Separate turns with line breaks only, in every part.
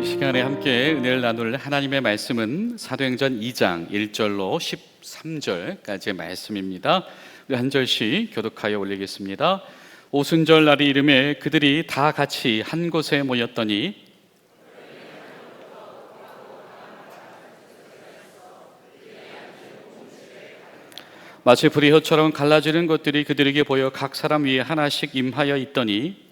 이 시간에 함께 은혜를 나눌 하나님의 말씀은 사도행전 2장 1절로 13절까지의 말씀입니다. 한 절씩 교독하여 올리겠습니다. 오순절 날이 이름에 그들이 다 같이 한 곳에 모였더니 마치 불이 혀처럼 갈라지는 것들이 그들에게 보여 각 사람 위에 하나씩 임하여 있더니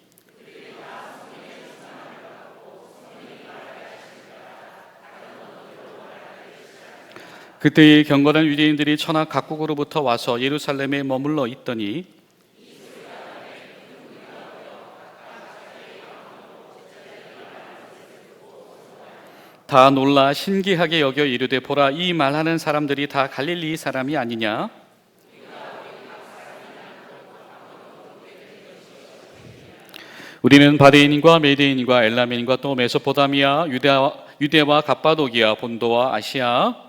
그때의 경건한 유대인들이 천하 각국으로부터 와서 예루살렘에 머물러 있더니 다 놀라 신기하게 여겨 이르되 보라 이 말하는 사람들이 다 갈릴리 사람이 아니냐? 우리는 바데인과 메데인과 엘라멘과 또 메소포타미아 유대와, 유대와 갑바도기아 본도와 아시아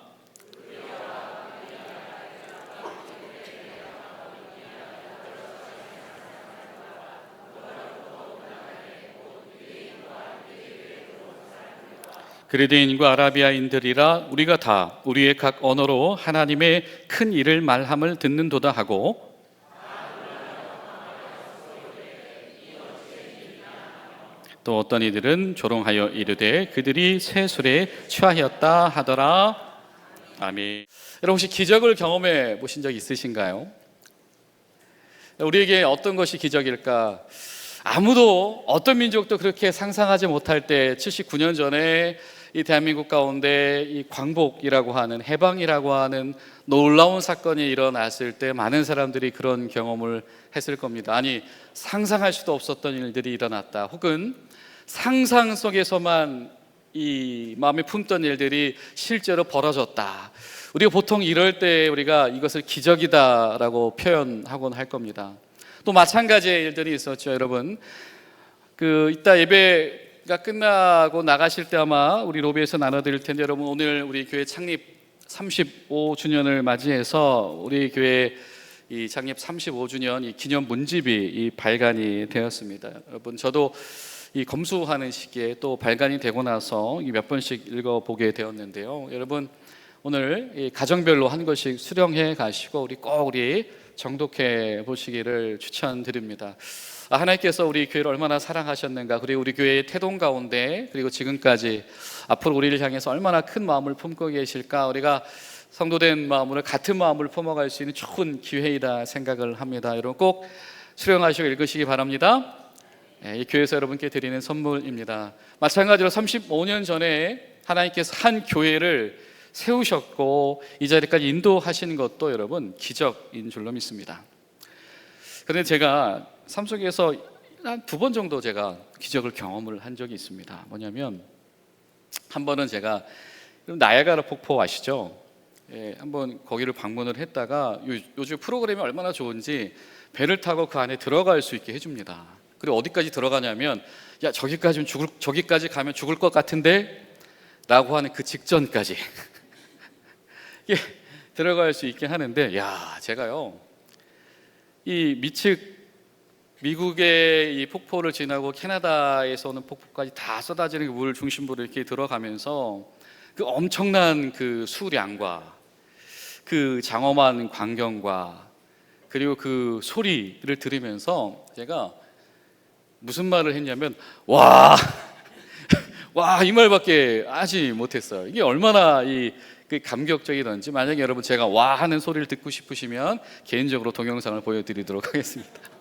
그레데인과 아라비아인들이라 우리가 다 우리의 각 언어로 하나님의 큰 일을 말함을 듣는도다 하고 또 어떤 이들은 조롱하여 이르되 그들이 새 술에 취하였다 하더라 아멘 여러분 혹시 기적을 경험해 보신 적 있으신가요? 우리에게 어떤 것이 기적일까? 아무도 어떤 민족도 그렇게 상상하지 못할 때 79년 전에 이 대한민국 가운데 이 광복이라고 하는 해방이라고 하는 놀라운 사건이 일어났을 때 많은 사람들이 그런 경험을 했을 겁니다. 아니 상상할 수도 없었던 일들이 일어났다. 혹은 상상 속에서만 이 마음에 품던 일들이 실제로 벌어졌다. 우리가 보통 이럴 때 우리가 이것을 기적이다라고 표현하곤 할 겁니다. 또 마찬가지의 일들이 있었죠, 여러분. 그 이따 예배 가 끝나고 나가실 때 아마 우리 로비에서 나눠드릴 텐데 여러분 오늘 우리 교회 창립 35주년을 맞이해서 우리 교회 이 창립 35주년 이 기념 문집이 이 발간이 되었습니다. 여러분 저도 이 검수하는 시기에 또 발간이 되고 나서 몇 번씩 읽어 보게 되었는데요. 여러분 오늘 이 가정별로 한 것씩 수령해 가시고 우리 꼭 우리 정독해 보시기를 추천드립니다. 아, 하나님께서 우리 교회를 얼마나 사랑하셨는가 그리고 우리 교회의 태동 가운데 그리고 지금까지 앞으로 우리를 향해서 얼마나 큰 마음을 품고 계실까 우리가 성도된 마음으로 같은 마음을 품어갈 수 있는 좋은 기회이다 생각을 합니다. 여러분 꼭 수령하시고 읽으시기 바랍니다. 예, 이 교회에서 여러분께 드리는 선물입니다. 마찬가지로 35년 전에 하나님께서 한 교회를 세우셨고 이 자리까지 인도하신 것도 여러분 기적인 줄로 믿습니다. 그런데 제가 삶 속에서 한 두 번 정도 제가 기적을 경험을 한 적이 있습니다. 뭐냐면 한 번은 제가 나야가라 폭포 아시죠? 예, 한번 거기를 방문을 했다가 요, 요즘 프로그램이 얼마나 좋은지 배를 타고 그 안에 들어갈 수 있게 해줍니다. 그리고 어디까지 들어가냐면 야 저기까지 죽을 저기까지 가면 죽을 것 같은데라고 하는 그 직전까지 예, 들어갈 수 있게 하는데 야 제가요 이 미측 미국의 이 폭포를 지나고 캐나다에서 오는 폭포까지 다 쏟아지는 그물 중심부로 이렇게 들어가면서 그 엄청난 그 수량과 그 장엄한 광경과 그리고 그 소리를 들으면서 제가 무슨 말을 했냐면 와, 와 이 말밖에 하지 못했어요. 이게 얼마나 이그 감격적이던지 만약에 여러분 제가 와 하는 소리를 듣고 싶으시면 개인적으로 동영상을 보여드리도록 하겠습니다.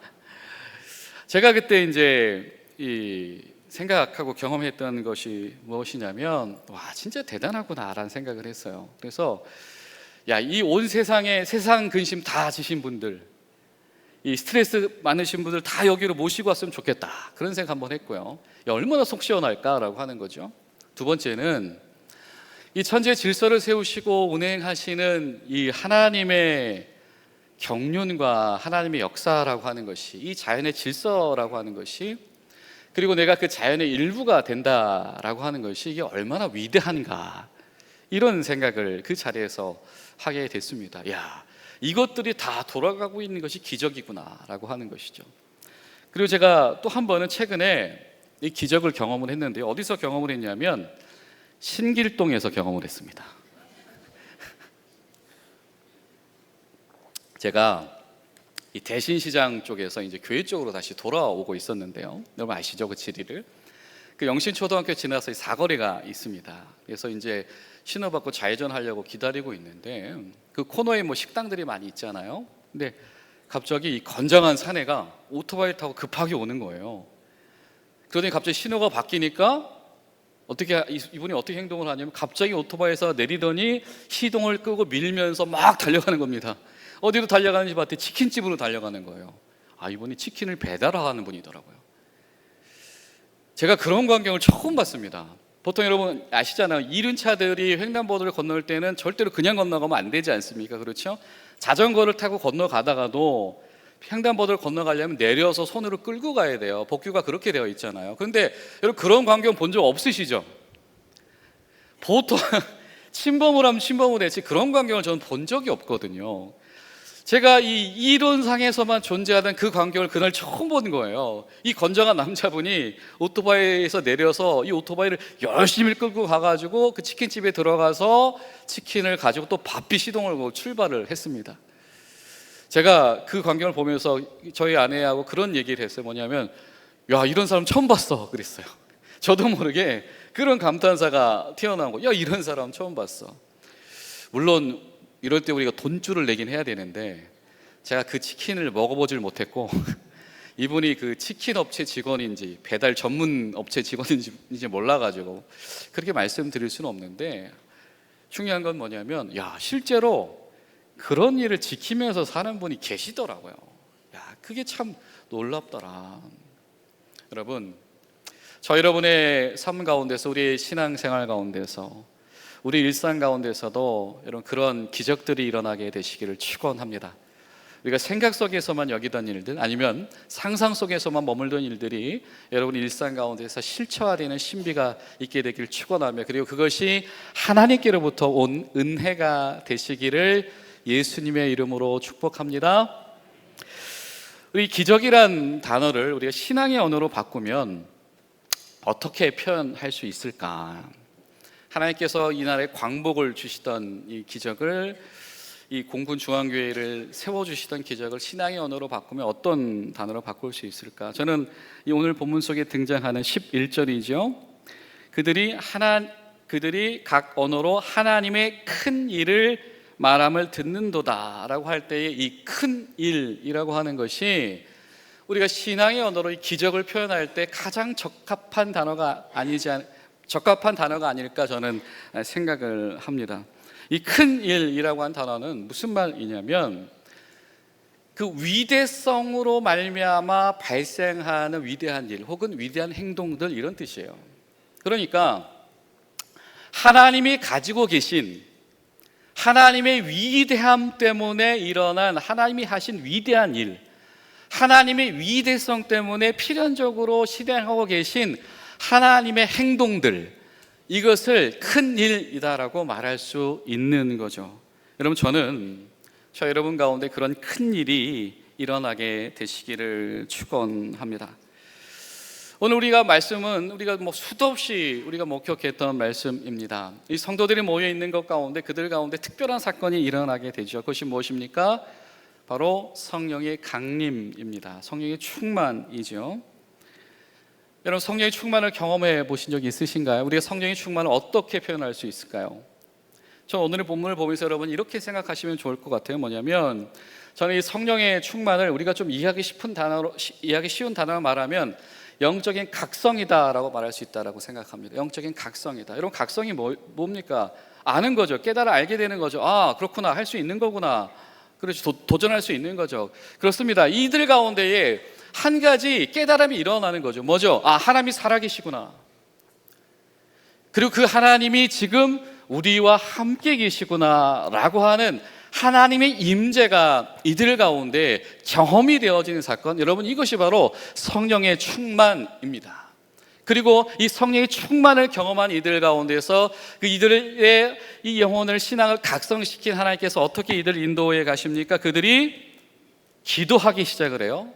제가 그때 이제 이 생각하고 경험했던 것이 무엇이냐면 와 진짜 대단하구나라는 생각을 했어요. 그래서 야 이 온 세상에 세상 근심 다 지신 분들 이 스트레스 많으신 분들 다 여기로 모시고 왔으면 좋겠다 그런 생각 한번 했고요. 야, 얼마나 속 시원할까라고 하는 거죠. 두 번째는 이 천재 질서를 세우시고 운행하시는 이 하나님의 경륜과 하나님의 역사라고 하는 것이 이 자연의 질서라고 하는 것이 그리고 내가 그 자연의 일부가 된다라고 하는 것이 이게 얼마나 위대한가 이런 생각을 그 자리에서 하게 됐습니다. 야, 이것들이 다 돌아가고 있는 것이 기적이구나라고 하는 것이죠. 그리고 제가 또 한 번은 최근에 이 기적을 경험을 했는데 어디서 경험을 했냐면 신길동에서 경험을 했습니다. 제가 이 대신 시장 쪽에서 이제 교회 쪽으로 다시 돌아오고 있었는데요. 여러분 아시죠 그 지리를? 그 영신초등학교 지나서 이 사거리가 있습니다. 그래서 이제 신호 받고 좌회전 하려고 기다리고 있는데 그 코너에 뭐 식당들이 많이 있잖아요. 근데 갑자기 이 건장한 사내가 오토바이 타고 급하게 오는 거예요. 그러더니 갑자기 신호가 바뀌니까 어떻게 이- 이분이 어떻게 행동을 하냐면 갑자기 오토바이에서 내리더니 시동을 끄고 밀면서 막 달려가는 겁니다. 어디로 달려가는지 봤더니 치킨집으로 달려가는 거예요. 아 이분이 치킨을 배달하는 분이더라고요. 제가 그런 광경을 처음 봤습니다. 보통 여러분 아시잖아요. 이륜 차들이 횡단보도를 건널 때는 절대로 그냥 건너가면 안 되지 않습니까? 그렇죠? 자전거를 타고 건너가다가도 횡단보도를 건너가려면 내려서 손으로 끌고 가야 돼요. 복규가 그렇게 되어 있잖아요. 그런데 여러분 그런 광경 본 적 없으시죠? 보통 침범을 하면 침범을 했지 그런 광경을 저는 본 적이 없거든요. 제가 이 이론상에서만 존재하던 그 광경을 그날 처음 본 거예요. 이 건장한 남자분이 오토바이에서 내려서 이 오토바이를 열심히 끌고 가가지고 그 치킨집에 들어가서 치킨을 가지고 또 바삐 시동을 출발을 했습니다. 제가 그 광경을 보면서 저희 아내하고 그런 얘기를 했어요. 뭐냐면, 야, 이런 사람 처음 봤어. 그랬어요. 저도 모르게 그런 감탄사가 튀어나온 거. 야, 이런 사람 처음 봤어. 물론 이럴 때 우리가 돈줄을 내긴 해야 되는데 제가 그 치킨을 먹어보질 못했고 이분이 그 치킨 업체 직원인지 배달 전문 업체 직원인지 몰라가지고 그렇게 말씀드릴 수는 없는데 중요한 건 뭐냐면 야 실제로 그런 일을 지키면서 사는 분이 계시더라고요. 야 그게 참 놀랍더라. 여러분 저 여러분의 삶 가운데서 우리의 신앙생활 가운데서 우리 일상 가운데서도 이런 그런 기적들이 일어나게 되시기를 축원합니다. 우리가 생각 속에서만 여기던 일들 아니면 상상 속에서만 머물던 일들이 여러분 일상 가운데서 실체화되는 신비가 있게 되길 축원하며 그리고 그것이 하나님께로부터 온 은혜가 되시기를 예수님의 이름으로 축복합니다. 우리 기적이란 단어를 우리가 신앙의 언어로 바꾸면 어떻게 표현할 수 있을까? 하나님께서 이날에 광복을 주시던 이 기적을 이 공군 중앙교회를 세워 주시던 기적을 신앙의 언어로 바꾸면 어떤 단어로 바꿀 수 있을까? 저는 이 오늘 본문 속에 등장하는 11절이죠. 그들이 하나 그들이 각 언어로 하나님의 큰 일을 말함을 듣는도다라고 할 때의 이 큰 일이라고 하는 것이 우리가 신앙의 언어로 이 기적을 표현할 때 가장 적합한 단어가 아니지 않, 적합한 단어가 아닐까 저는 생각을 합니다. 이 큰 일이라고 한 단어는 무슨 말이냐면 그 위대성으로 말미암아 발생하는 위대한 일 혹은 위대한 행동들 이런 뜻이에요. 그러니까 하나님이 가지고 계신 하나님의 위대함 때문에 일어난 하나님이 하신 위대한 일, 하나님의 위대성 때문에 필연적으로 실행하고 계신 하나님의 행동들, 이것을 큰 일이다라고 말할 수 있는 거죠. 여러분, 저는 저 여러분 가운데 그런 큰 일이 일어나게 되시기를 축원합니다. 오늘 우리가 말씀은 우리가 뭐 수도 없이 우리가 목격했던 말씀입니다. 이 성도들이 모여 있는 것 가운데 그들 가운데 특별한 사건이 일어나게 되죠. 그것이 무엇입니까? 바로 성령의 강림입니다. 성령의 충만이죠. 여러분 성령의 충만을 경험해 보신 적이 있으신가요? 우리가 성령의 충만을 어떻게 표현할 수 있을까요? 저 오늘의 본문을 보면서 여러분 이렇게 생각하시면 좋을 것 같아요. 뭐냐면 저는 이 성령의 충만을 우리가 좀 이해하기 싶은 단어로 시- 이해하기 쉬운 단어로 말하면 영적인 각성이다라고 말할 수 있다라고 생각합니다. 영적인 각성이다. 여러분 각성이 뭐, 뭡니까? 아는 거죠. 깨달아 알게 되는 거죠. 아 그렇구나 할 수 있는 거구나. 그렇지 도, 도전할 수 있는 거죠. 그렇습니다. 이들 가운데에 한 가지 깨달음이 일어나는 거죠. 뭐죠? 아 하나님이 살아계시구나. 그리고 그 하나님이 지금 우리와 함께 계시구나라고 하는 하나님의 임재가 이들 가운데 경험이 되어지는 사건 여러분 이것이 바로 성령의 충만입니다. 그리고 이 성령의 충만을 경험한 이들 가운데서 그 이들의 이 영혼을 신앙을 각성시킨 하나님께서 어떻게 이들 인도해 가십니까? 그들이 기도하기 시작을 해요.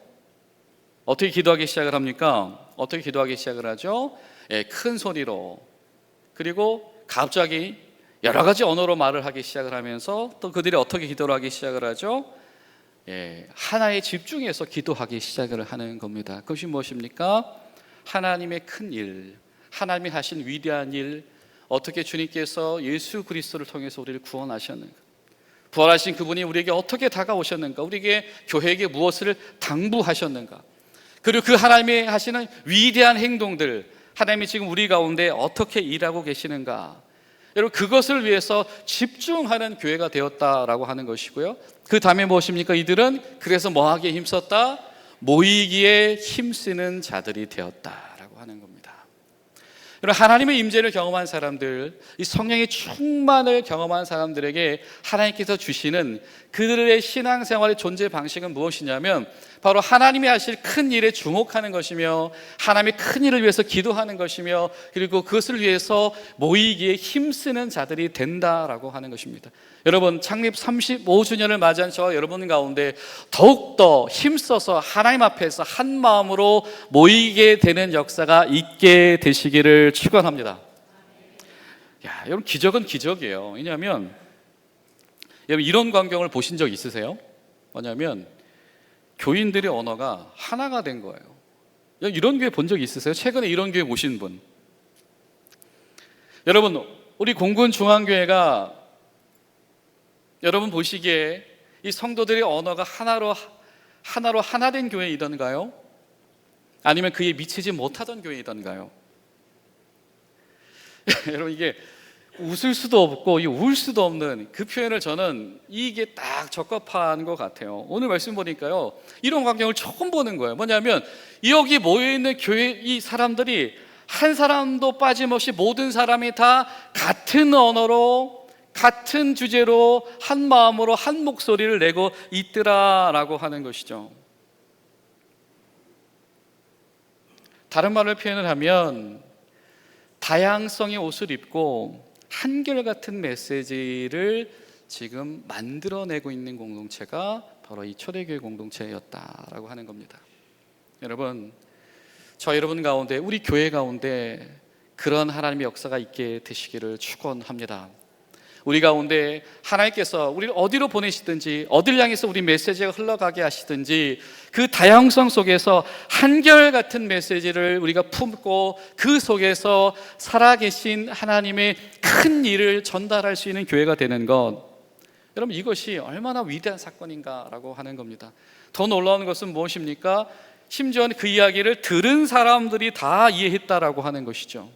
어떻게 기도하기 시작을 합니까? 어떻게 기도하기 시작을 하죠? 예, 큰 소리로 그리고 갑자기 여러 가지 언어로 말을 하기 시작을 하면서 또 그들이 어떻게 기도를 하기 시작을 하죠? 예, 하나에 집중해서 기도하기 시작을 하는 겁니다. 그것이 무엇입니까? 하나님의 큰 일, 하나님이 하신 위대한 일, 어떻게 주님께서 예수 그리스도를 통해서 우리를 구원하셨는가? 부활하신 그분이 우리에게 어떻게 다가오셨는가? 우리에게 교회에게 무엇을 당부하셨는가? 그리고 그 하나님이 하시는 위대한 행동들, 하나님이 지금 우리 가운데 어떻게 일하고 계시는가? 여러분 그것을 위해서 집중하는 교회가 되었다라고 하는 것이고요. 그 다음에 무엇입니까? 이들은 그래서 뭐하기에 힘썼다? 모이기에 힘쓰는 자들이 되었다라고 하는 겁니다. 여러분 하나님의 임재를 경험한 사람들, 이 성령의 충만을 경험한 사람들에게 하나님께서 주시는 그들의 신앙생활의 존재 방식은 무엇이냐면 바로 하나님이 하실 큰 일에 주목하는 것이며 하나님의 큰 일을 위해서 기도하는 것이며 그리고 그것을 위해서 모이기에 힘쓰는 자들이 된다라고 하는 것입니다. 여러분 창립 35주년을 맞이한 저와 여러분 가운데 더욱더 힘써서 하나님 앞에서 한 마음으로 모이게 되는 역사가 있게 되시기를 축원합니다. 야, 여러분 기적은 기적이에요. 왜냐하면 여러분 이런 광경을 보신 적 있으세요? 뭐냐면 교인들의 언어가 하나가 된 거예요. 이런 교회 본 적 있으세요? 최근에 이런 교회 오신 분? 여러분, 우리 공군 중앙교회가 여러분 보시기에 이 성도들의 언어가 하나로 하나로 하나 된 교회이던가요? 아니면 그에 미치지 못하던 교회이던가요? 여러분 이게 웃을 수도 없고 울 수도 없는 그 표현을 저는 이게 딱 적합한 것 같아요. 오늘 말씀 보니까요 이런 광경을 처음 보는 거예요. 뭐냐면 여기 모여 있는 교회 이 사람들이 한 사람도 빠짐없이 모든 사람이 다 같은 언어로 같은 주제로 한 마음으로 한 목소리를 내고 있더라라고 하는 것이죠. 다른 말을 표현을 하면 다양성의 옷을 입고 한결같은 메시지를 지금 만들어내고 있는 공동체가 바로 이 초대교회 공동체였다라고 하는 겁니다. 여러분, 저 여러분 가운데 우리 교회 가운데 그런 하나님의 역사가 있게 되시기를 축원합니다. 우리 가운데 하나님께서 우리를 어디로 보내시든지 어딜 향해서 우리 메시지가 흘러가게 하시든지 그 다양성 속에서 한결같은 메시지를 우리가 품고 그 속에서 살아계신 하나님의 큰 일을 전달할 수 있는 교회가 되는 것 여러분 이것이 얼마나 위대한 사건인가라고 하는 겁니다. 더 놀라운 것은 무엇입니까? 심지어는 그 이야기를 들은 사람들이 다 이해했다라고 하는 것이죠.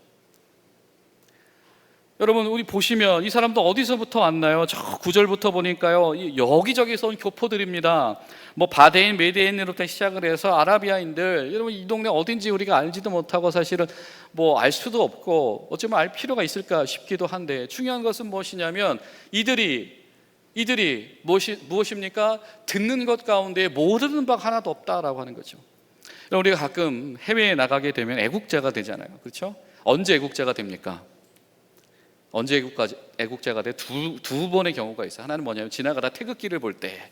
여러분 우리 보시면 이 사람도 어디서부터 왔나요? 저 구절부터 보니까요 여기저기서 온 교포들입니다. 뭐 바데인, 메데인으로부터 시작을 해서 아라비아인들 여러분 이 동네 어딘지 우리가 알지도 못하고 사실은 뭐 알 수도 없고 어쩌면 알 필요가 있을까 싶기도 한데 중요한 것은 무엇이냐면 이들이 이들이 무엇이 무엇입니까? 듣는 것 가운데 모르는 바가 하나도 없다라고 하는 거죠. 우리가 가끔 해외에 나가게 되면 애국자가 되잖아요. 그렇죠? 언제 애국자가 됩니까? 언제 애국가, 애국자가 돼? 두, 두 번의 경우가 있어요. 하나는 뭐냐면 지나가다 태극기를 볼 때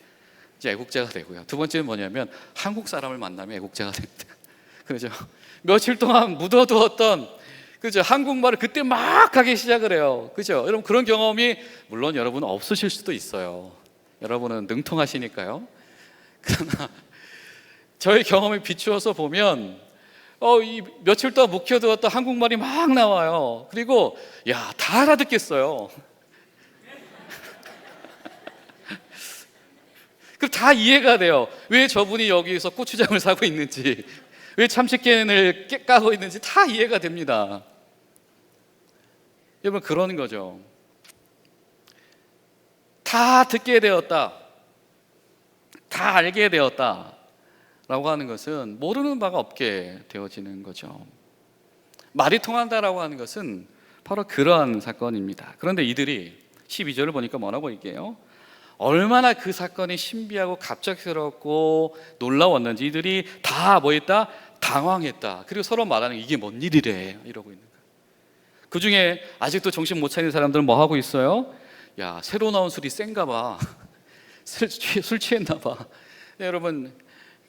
이제 애국자가 되고요. 두 번째는 뭐냐면 한국 사람을 만나면 애국자가 됩니다. 그죠? 며칠 동안 묻어두었던 그죠? 한국말을 그때 막 하기 시작을 해요. 그죠? 여러분 그런 경험이 물론 여러분 없으실 수도 있어요. 여러분은 능통하시니까요. 그러나 저의 경험에 비추어서 보면 어, 이 며칠 동안 묵혀두었던 한국말이 막 나와요. 그리고 야, 다 알아듣겠어요. 그럼 다 이해가 돼요. 왜 저분이 여기서 고추장을 사고 있는지, 왜 참치캔을 까고 있는지 다 이해가 됩니다. 여러분 그러는 거죠. 다 듣게 되었다. 다 알게 되었다. 라고 하는 것은 모르는 바가 없게 되어지는 거죠. 말이 통한다라고 하는 것은 바로 그러한 사건입니다. 그런데 이들이 12절을 보니까 뭐라고 얘기해요? 얼마나 그 사건이 신비하고 갑작스럽고 놀라웠는지 이들이 다 뭐했다? 당황했다. 그리고 서로 말하는 이게 뭔 일이래 이러고 있는 거예요. 그 중에 아직도 정신 못 차리는 사람들은 뭐 하고 있어요? 야 새로 나온 술이 센가 봐. 술, 취했나 봐. 네, 여러분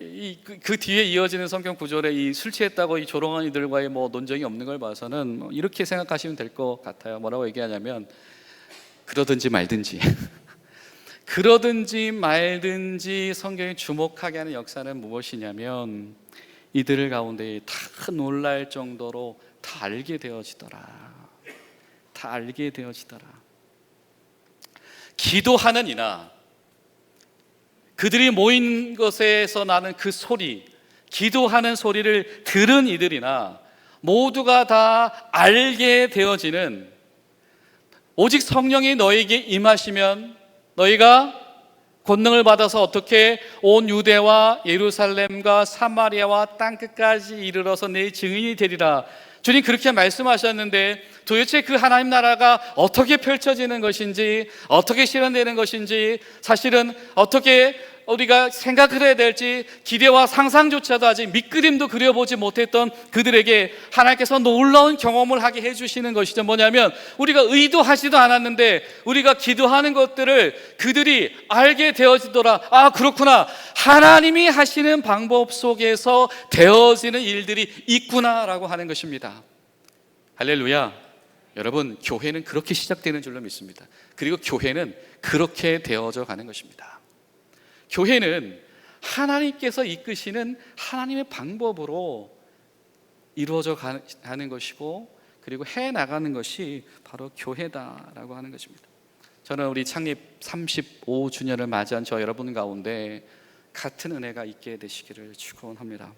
이, 그, 그 뒤에 이어지는 성경 구절에 이 술 취했다고 이 조롱한 이들과의 뭐 논쟁이 없는 걸 봐서는 뭐 이렇게 생각하시면 될 것 같아요. 뭐라고 얘기하냐면 그러든지 말든지 그러든지 말든지 성경이 주목하게 하는 역사는 무엇이냐면 이들 가운데 다 놀랄 정도로 다 알게 되어지더라. 다 알게 되어지더라. 기도하는 이나 그들이 모인 것에서 나는 그 소리, 기도하는 소리를 들은 이들이나 모두가 다 알게 되어지는 오직 성령이 너에게 임하시면 너희가 권능을 받아서 어떻게 온 유대와 예루살렘과 사마리아와 땅 끝까지 이르러서 내 증인이 되리라. 주님 그렇게 말씀하셨는데 도대체 그 하나님 나라가 어떻게 펼쳐지는 것인지 어떻게 실현되는 것인지 사실은 어떻게 우리가 생각을 해야 될지 기대와 상상조차도 아직 밑그림도 그려보지 못했던 그들에게 하나님께서 놀라운 경험을 하게 해주시는 것이죠. 뭐냐면 우리가 의도하지도 않았는데 우리가 기도하는 것들을 그들이 알게 되어지더라. 아, 그렇구나. 하나님이 하시는 방법 속에서 되어지는 일들이 있구나라고 하는 것입니다. 할렐루야. 여러분, 교회는 그렇게 시작되는 줄로 믿습니다. 그리고 교회는 그렇게 되어져 가는 것입니다. 교회는 하나님께서 이끄시는 하나님의 방법으로 이루어져 가는 것이고 그리고 해 나가는 것이 바로 교회다라고 하는 것입니다. 저는 우리 창립 35주년을 맞이한 저 여러분 가운데 같은 은혜가 있게 되시기를 축원합니다.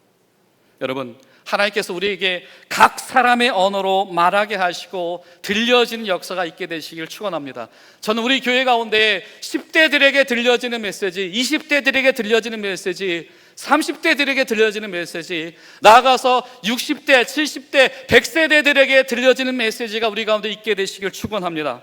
여러분, 하나님께서 우리에게 각 사람의 언어로 말하게 하시고 들려지는 역사가 있게 되시길 축원합니다. 저는 우리 교회 가운데 10대들에게 들려지는 메시지, 20대들에게 들려지는 메시지, 30대들에게 들려지는 메시지, 나아가서 60대, 70대, 100세대들에게 들려지는 메시지가 우리 가운데 있게 되시길 축원합니다.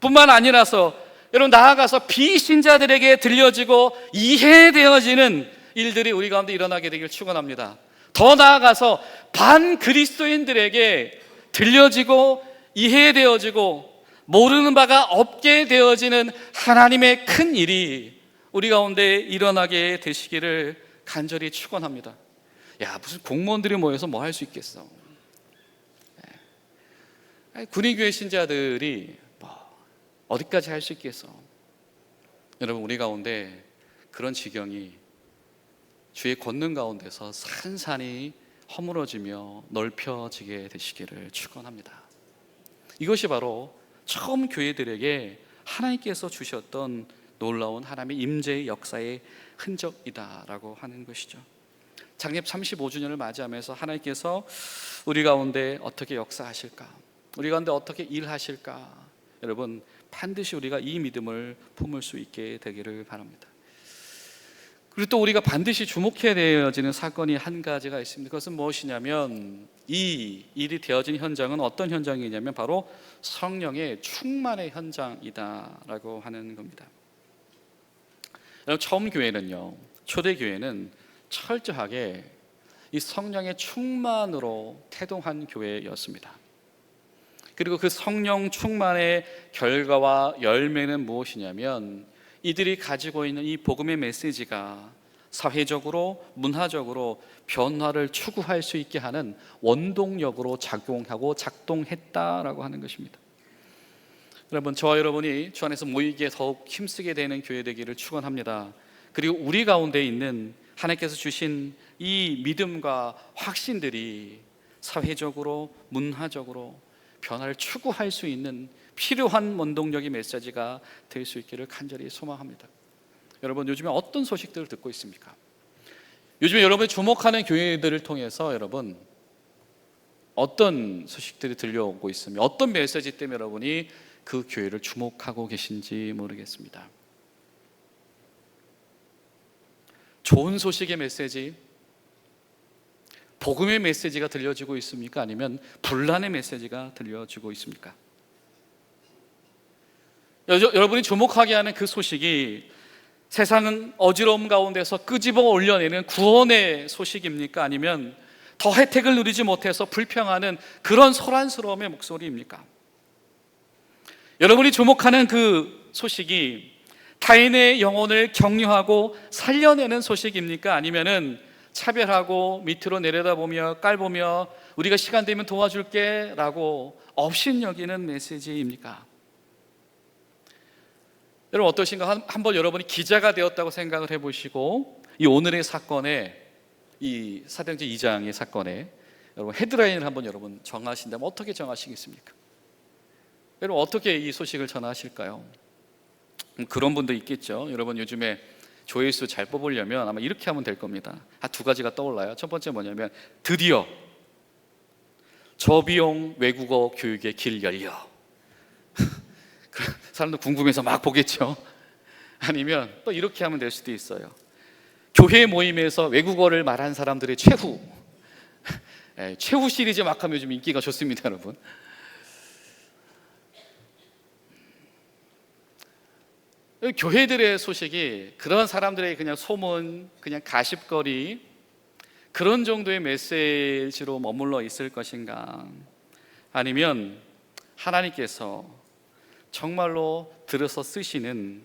뿐만 아니라서 여러분 나아가서 비신자들에게 들려지고 이해되어지는 일들이 우리 가운데 일어나게 되길 축원합니다. 더 나아가서 반 그리스도인들에게 들려지고 이해되어지고 모르는 바가 없게 되어지는 하나님의 큰 일이 우리 가운데 일어나게 되시기를 간절히 축원합니다. 야 무슨 공무원들이 모여서 뭐 할 수 있겠어? 네. 군인교회 신자들이 뭐 어디까지 할 수 있겠어? 여러분 우리 가운데 그런 지경이 주의 권능 가운데서 산산이 허물어지며 넓혀지게 되시기를 축원합니다. 이것이 바로 처음 교회들에게 하나님께서 주셨던 놀라운 하나님의 임재의 역사의 흔적이다라고 하는 것이죠. 창립 35주년을 맞이하면서 하나님께서 우리 가운데 어떻게 역사하실까? 우리 가운데 어떻게 일하실까? 여러분 반드시 우리가 이 믿음을 품을 수 있게 되기를 바랍니다. 그리고 또 우리가 반드시 주목해야 되어지는 사건이 한 가지가 있습니다. 그것은 무엇이냐면 이 일이 되어진 현장은 어떤 현장이냐면 바로 성령의 충만의 현장이다라고 하는 겁니다. 처음 교회는요, 초대 교회는 철저하게 이 성령의 충만으로 태동한 교회였습니다. 그리고 그 성령 충만의 결과와 열매는 무엇이냐면 이들이 가지고 있는 이 복음의 메시지가 사회적으로 문화적으로 변화를 추구할 수 있게 하는 원동력으로 작용하고 작동했다라고 하는 것입니다. 여러분 저와 여러분이 주 안에서 모이기에 더욱 힘쓰게 되는 교회 되기를 축원합니다. 그리고 우리 가운데 있는 하나님께서 주신 이 믿음과 확신들이 사회적으로 문화적으로 변화를 추구할 수 있는 필요한 원동력의 메시지가 될 수 있기를 간절히 소망합니다. 여러분 요즘에 어떤 소식들을 듣고 있습니까? 요즘에 여러분이 주목하는 교회들을 통해서 여러분 어떤 소식들이 들려오고 있으며 어떤 메시지 때문에 여러분이 그 교회를 주목하고 계신지 모르겠습니다. 좋은 소식의 메시지, 복음의 메시지가 들려지고 있습니까? 아니면 분란의 메시지가 들려지고 있습니까? 여러분이 주목하게 하는 그 소식이 세상은 어지러움 가운데서 끄집어 올려내는 구원의 소식입니까? 아니면 더 혜택을 누리지 못해서 불평하는 그런 소란스러움의 목소리입니까? 여러분이 주목하는 그 소식이 타인의 영혼을 격려하고 살려내는 소식입니까? 아니면은 차별하고 밑으로 내려다보며 깔보며 우리가 시간 되면 도와줄게 라고 업신 여기는 메시지입니까? 여러분 어떠신가? 한- 한번 여러분이 기자가 되었다고 생각을 해보시고 이 오늘의 사건에 이 사도행전 2장의 사건에 여러분 헤드라인을 한번 여러분 정하신다면 어떻게 정하시겠습니까? 여러분 어떻게 이 소식을 전하실까요? 음, 그런 분도 있겠죠. 여러분 요즘에 조회수 잘 뽑으려면 아마 이렇게 하면 될 겁니다. 한두 가지가 떠올라요. 첫 번째 뭐냐면 드디어 저비용 외국어 교육의 길 열려. 그 사람들 궁금해서 막 보겠죠. 아니면 또 이렇게 하면 될 수도 있어요. 교회 모임에서 외국어를 말한 사람들의 최후. 예, 최후 시리즈 막 하면 요즘 인기가 좋습니다, 여러분. 교회들의 소식이 그런 사람들의 그냥 소문, 그냥 가십거리 그런 정도의 메시지로 머물러 있을 것인가? 아니면 하나님께서 정말로 들어서 쓰시는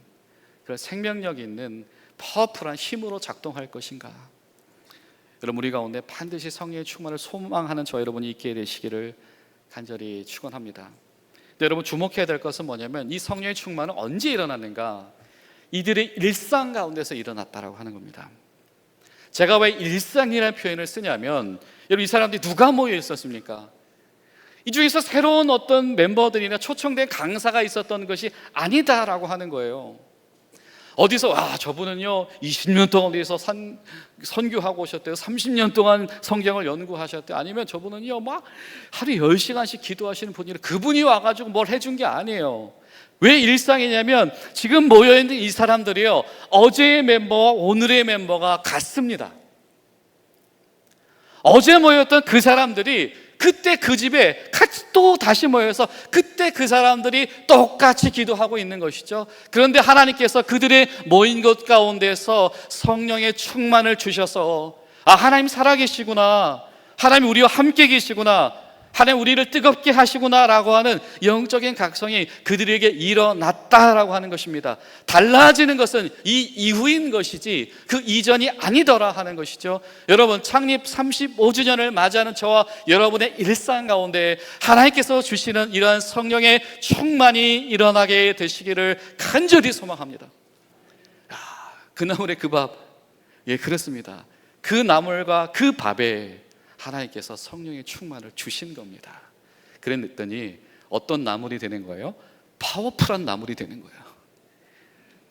그런 생명력 있는 파워풀한 힘으로 작동할 것인가? 여러분 우리 가운데 반드시 성령의 충만을 소망하는 저 여러분이 있게 되시기를 간절히 축원합니다. 여러분 주목해야 될 것은 뭐냐면 이 성령의 충만은 언제 일어났는가? 이들의 일상 가운데서 일어났다라고 하는 겁니다. 제가 왜 일상이라는 표현을 쓰냐면 여러분 이 사람들이 누가 모여 있었습니까? 이 중에서 새로운 어떤 멤버들이나 초청된 강사가 있었던 것이 아니다라고 하는 거예요. 어디서 아 저분은요 20년 동안 어디서 선, 선교하고 오셨대요. 30년 동안 성경을 연구하셨대요. 아니면 저분은요 막 하루 10시간씩 기도하시는 분이 그분이 와가지고 뭘 해준 게 아니에요. 왜 일상이냐면 지금 모여있는 이 사람들이요 어제의 멤버와 오늘의 멤버가 같습니다. 어제 모였던 그 사람들이 그때 그 집에 같이 또 다시 모여서 그때 그 사람들이 똑같이 기도하고 있는 것이죠. 그런데 하나님께서 그들의 모인 것 가운데서 성령의 충만을 주셔서 아 하나님 살아계시구나. 하나님 우리와 함께 계시구나. 하나님 우리를 뜨겁게 하시구나라고 하는 영적인 각성이 그들에게 일어났다라고 하는 것입니다. 달라지는 것은 이 이후인 것이지 그 이전이 아니더라 하는 것이죠. 여러분 창립 35주년을 맞이하는 저와 여러분의 일상 가운데 하나님께서 주시는 이러한 성령의 충만이 일어나게 되시기를 간절히 소망합니다. 아, 그 나물의 그 밥, 예 그렇습니다. 그 나물과 그 밥에 하나님께서 성령의 충만을 주신 겁니다. 그랬더니 어떤 나물이 되는 거예요? 파워풀한 나물이 되는 거예요.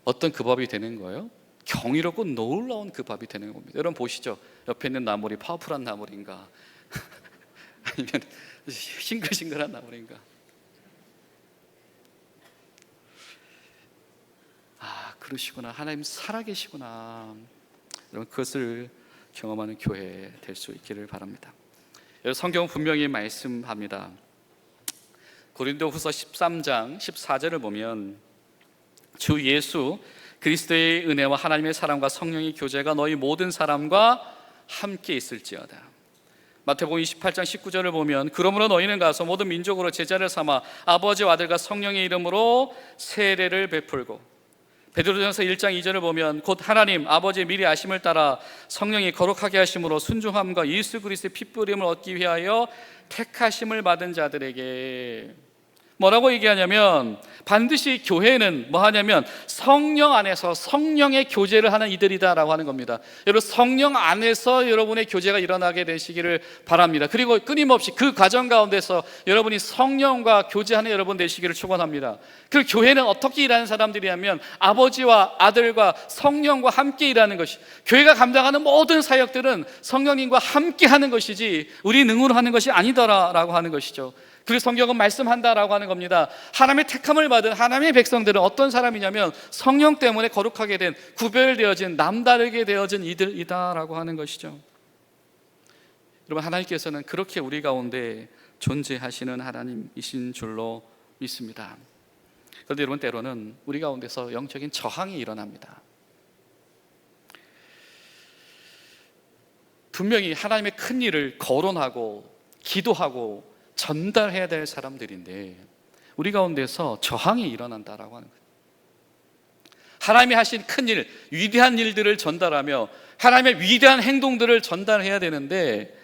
어떤 그 밥이 되는 거예요? 경이롭고 놀라운 그 밥이 되는 겁니다. 여러분 보시죠. 옆에 있는 나물이 파워풀한 나물인가? 아니면 싱글싱글한 나물인가? 아, 그러시구나. 하나님 살아계시구나. 여러분 그것을 경험하는 교회 될 수 있기를 바랍니다. 성경 분명히 말씀합니다. 고린도후서 13장 14절을 보면 주 예수 그리스도의 은혜와 하나님의 사랑과 성령의 교제가 너희 모든 사람과 함께 있을지어다. 마태복음 28장 19절을 보면 그러므로 너희는 가서 모든 민족으로 제자를 삼아 아버지와 아들과 성령의 이름으로 세례를 베풀고 베드로전서 1장 2절을 보면 곧 하나님 아버지의 미리 아심을 따라 성령이 거룩하게 하심으로 순종함과 예수 그리스도의 핏부림을 얻기 위하여 택하심을 받은 자들에게. 뭐라고 얘기하냐면 반드시 교회는 뭐 하냐면 성령 안에서 성령의 교제를 하는 이들이다라고 하는 겁니다. 여러분 성령 안에서 여러분의 교제가 일어나게 되시기를 바랍니다. 그리고 끊임없이 그 과정 가운데서 여러분이 성령과 교제하는 여러분 되시기를 축원합니다. 그 교회는 어떻게 일하는 사람들이냐면 아버지와 아들과 성령과 함께 일하는 것이 교회가 감당하는 모든 사역들은 성령님과 함께 하는 것이지 우리 능으로 하는 것이 아니더라라고 하는 것이죠. 그리고 성경은 말씀한다라고 하는 겁니다. 하나님의 택함을 받은 하나님의 백성들은 어떤 사람이냐면 성령 때문에 거룩하게 된 구별되어진 남다르게 되어진 이들이다라고 하는 것이죠. 여러분 하나님께서는 그렇게 우리 가운데 존재하시는 하나님이신 줄로 믿습니다. 그런데 여러분 때로는 우리 가운데서 영적인 저항이 일어납니다. 분명히 하나님의 큰 일을 거론하고 기도하고 전달해야 될 사람들인데 우리 가운데서 저항이 일어난다라고 하는 거예요. 하나님이 하신 큰 일, 위대한 일들을 전달하며 하나님의 위대한 행동들을 전달해야 되는데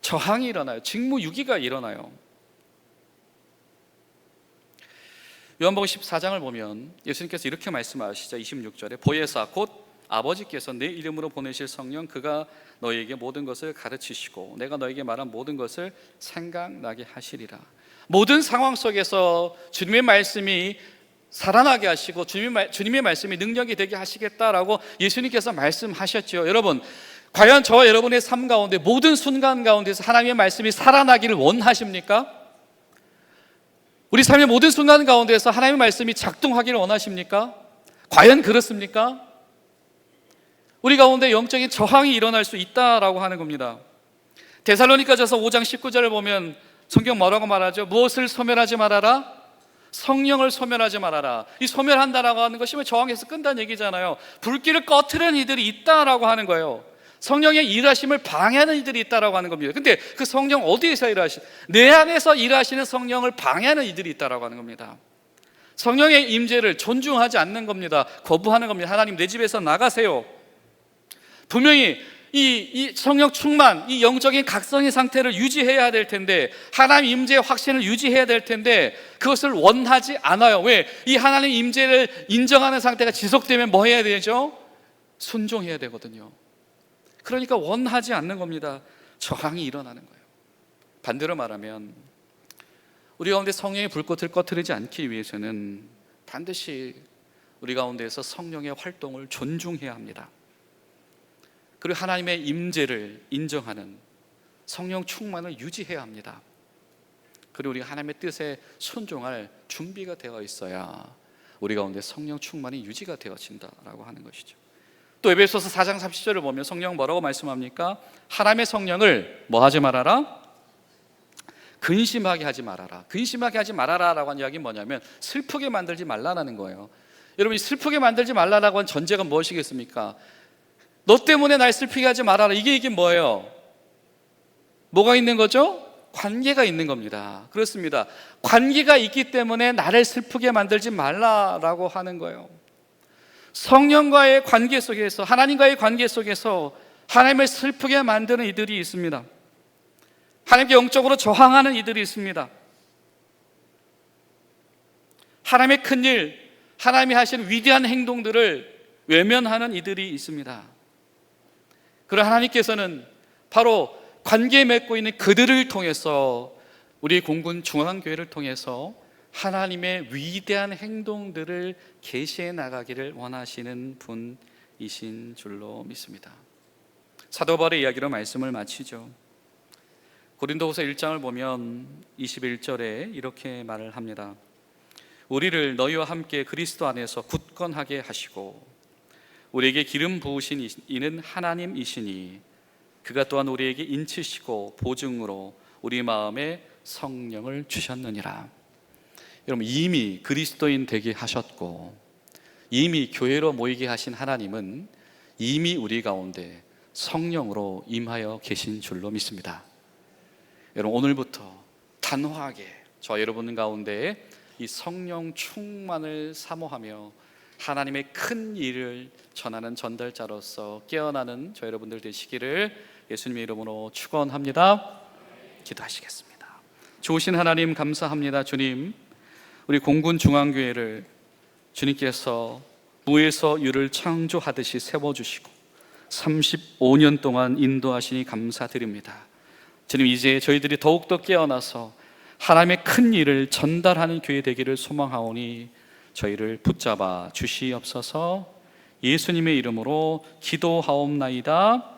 저항이 일어나요. 직무유기가 일어나요. 요한복음 14장을 보면 예수님께서 이렇게 말씀하시죠. 26절에 보혜사 곧 아버지께서 내 이름으로 보내실 성령 그가 너희에게 모든 것을 가르치시고 내가 너에게 말한 모든 것을 생각나게 하시리라. 모든 상황 속에서 주님의 말씀이 살아나게 하시고 주님의, 주님의 말씀이 능력이 되게 하시겠다라고 예수님께서 말씀하셨죠. 여러분, 과연 저와 여러분의 삶 가운데 모든 순간 가운데서 하나님의 말씀이 살아나기를 원하십니까? 우리 삶의 모든 순간 가운데서 하나님의 말씀이 작동하기를 원하십니까? 과연 그렇습니까? 우리 가운데 영적인 저항이 일어날 수 있다라고 하는 겁니다. 데살로니가전서 5장 19절을 보면 성경 뭐라고 말하죠? 무엇을 소멸하지 말아라? 성령을 소멸하지 말아라. 이 소멸한다라고 하는 것이 왜 저항해서 끈다는 얘기잖아요. 불길을 꺼트리는 이들이 있다라고 하는 거예요. 성령의 일하심을 방해하는 이들이 있다라고 하는 겁니다. 근데 그 성령 어디에서 일하시? 내 안에서 일하시는 성령을 방해하는 이들이 있다라고 하는 겁니다. 성령의 임재를 존중하지 않는 겁니다. 거부하는 겁니다. 하나님 내 집에서 나가세요. 분명히 이, 이 성령 충만, 이 영적인 각성의 상태를 유지해야 될 텐데, 하나님 임재의 확신을 유지해야 될 텐데, 그것을 원하지 않아요. 왜? 이 하나님 임재를 인정하는 상태가 지속되면 뭐 해야 되죠? 순종해야 되거든요. 그러니까 원하지 않는 겁니다. 저항이 일어나는 거예요. 반대로 말하면, 우리 가운데 성령의 불꽃을 꺼트리지 않기 위해서는 반드시 우리 가운데에서 성령의 활동을 존중해야 합니다. 그리고 하나님의 임재를 인정하는 성령 충만을 유지해야 합니다. 그리고 우리가 하나님의 뜻에 순종할 준비가 되어 있어야 우리 가운데 성령 충만이 유지가 되어진다라고 하는 것이죠. 또 에베소서 4장 30절을 보면 성령 뭐라고 말씀합니까? 하나님의 성령을 뭐 하지 말아라? 근심하게 하지 말아라. 근심하게 하지 말아라라고 하는 이야기는 뭐냐면 슬프게 만들지 말라라는 거예요. 여러분 슬프게 만들지 말라라고 한 전제가 무엇이겠습니까? 너 때문에 날 슬프게 하지 말아라. 이게 이게 뭐예요? 뭐가 있는 거죠? 관계가 있는 겁니다. 그렇습니다. 관계가 있기 때문에 나를 슬프게 만들지 말라라고 하는 거예요. 성령과의 관계 속에서 하나님과의 관계 속에서 하나님을 슬프게 만드는 이들이 있습니다. 하나님께 영적으로 저항하는 이들이 있습니다. 하나님의 큰 일, 하나님이 하시는 위대한 행동들을 외면하는 이들이 있습니다. 그러 하나님께서는 바로 관계 맺고 있는 그들을 통해서 우리 공군 중앙교회를 통해서 하나님의 위대한 행동들을 계시해 나가기를 원하시는 분이신 줄로 믿습니다. 사도 바울의 이야기로 말씀을 마치죠. 고린도후서 1장을 보면 21절에 이렇게 말을 합니다. 우리를 너희와 함께 그리스도 안에서 굳건하게 하시고 우리에게 기름 부으신 이는 하나님이시니 그가 또한 우리에게 인치시고 보증으로 우리 마음에 성령을 주셨느니라. 여러분 이미 그리스도인 되게 하셨고 이미 교회로 모이게 하신 하나님은 이미 우리 가운데 성령으로 임하여 계신 줄로 믿습니다. 여러분 오늘부터 단호하게 저 여러분 가운데 이 성령 충만을 사모하며 하나님의 큰 일을 전하는 전달자로서 깨어나는 저 여러분들 되시기를 예수님의 이름으로 축원합니다. 기도하시겠습니다. 좋으신 하나님 감사합니다. 주님, 우리 공군 중앙교회를 주님께서 무에서 유를 창조하듯이 세워 주시고 35년 동안 인도하시니 감사드립니다. 주님 이제 저희들이 더욱더 깨어나서 하나님의 큰 일을 전달하는 교회 되기를 소망하오니 저희를 붙잡아 주시옵소서 예수님의 이름으로 기도하옵나이다.